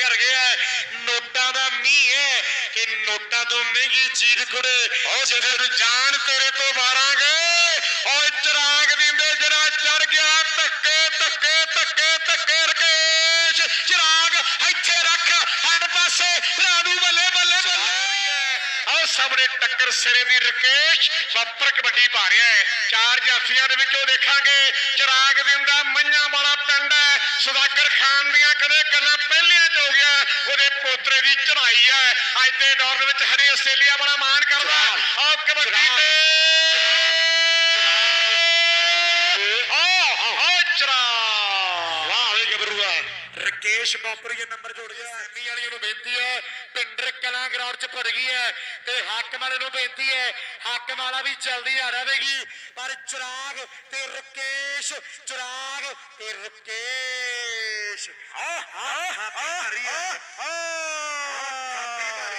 ਕਰ ਗਿਆ। ਨੋਟਾਂ ਦਾ ਮੀਂਹ ਹੈ ਕਿ ਨੋਟਾਂ ਤੋਂ ਮਹਿੰਗੀ ਚੀਜ਼ ਕੁੜੇ। ਓ ਜੇ ਫਿਰ ਜਾਨ ਤੇਰੇ ਤੋਂ ਮਾਰਾਂਗੇ ਓਏ ਚਰਾਗ ਦਿੰਦੇ ਜਿਹੜਾ ਚੜ ਗਿਆ। ਧੱਕੇ ਧੱਕੇ ਧੱਕੇ ਧੱਕੇ ਰਕੇਸ਼। ਚਿਰਾਗ ਇੱਥੇ ਰੱਖ। ਹੱਡ ਪਾਸੇ। ਰਾਣੂ ਬੱਲੇ ਬੱਲੇ ਬੱਲੇ। ਆਓ ਸਾਹਮਣੇ ਟੱਕਰ ਸਿਰੇ ਦੀ ਰਕੇਸ਼। ਬੱਪਰ ਕਬੱਡੀ ਪਾ ਰਿਹਾ ਹੈ। ਚਾਰ ਜਾਫੀਆਂ ਦੇ ਵਿੱਚੋਂ ਦੇਖਾਂਗੇ। ਚਿਰਾਗ ਦਿੰਦਾ ਮੰਝਾਂ ਵਾਲਾ ਪਿੰਡ ਹੈ। ਸੁਦਾਗਰ ਖਾਨ ਦੀਆਂ ਕਦੇ ਗੱਲਾਂ ਪਹਿਲੀਆਂ ਚ ਹੋ ਗਿਆ ਉਹਦੇ ਪੋਤਰੇ ਦੀ ਚੜ੍ਹਾਈ ਹੈ। ਅੱਜ ਦੇ ਦੌਰ ਦੇ ਵਿੱਚ ਹਰੀ ਆਸਟ੍ਰੇਲੀਆ ਬੜਾ ਮਾਣ ਕਰਦਾ। ਆਓ ਕਬੱਡੀ ਤੇ। ਰਕੇਸ਼ ਬਾਪਰੀਆ ਨੰਬਰ ਜੋੜ ਗਿਆ। ਸੈਮੀ ਵਾਲੀਆਂ ਨੂੰ ਬੇਨਤੀ ਹੈ। ਪਿੰਡਰ ਕਲਾਂ ਗਰਾਊਂਡ 'ਚ ਭਰ ਗਈ ਹੈ ਤੇ ਹਾਕਮ ਵਾਲੇ ਨੂੰ ਬੇਨਤੀ ਹੈ। ਹਾਕਮ ਵਾਲਾ ਵੀ ਜਲਦੀ ਆ ਰਹੇਗੀ ਪਰ ਚਿਰਾਗ ਤੇ ਰਕੇਸ਼ ਚਿਰਾਗ ਤੇ ਰਕੇਸ਼। ਆ ਆ ਆ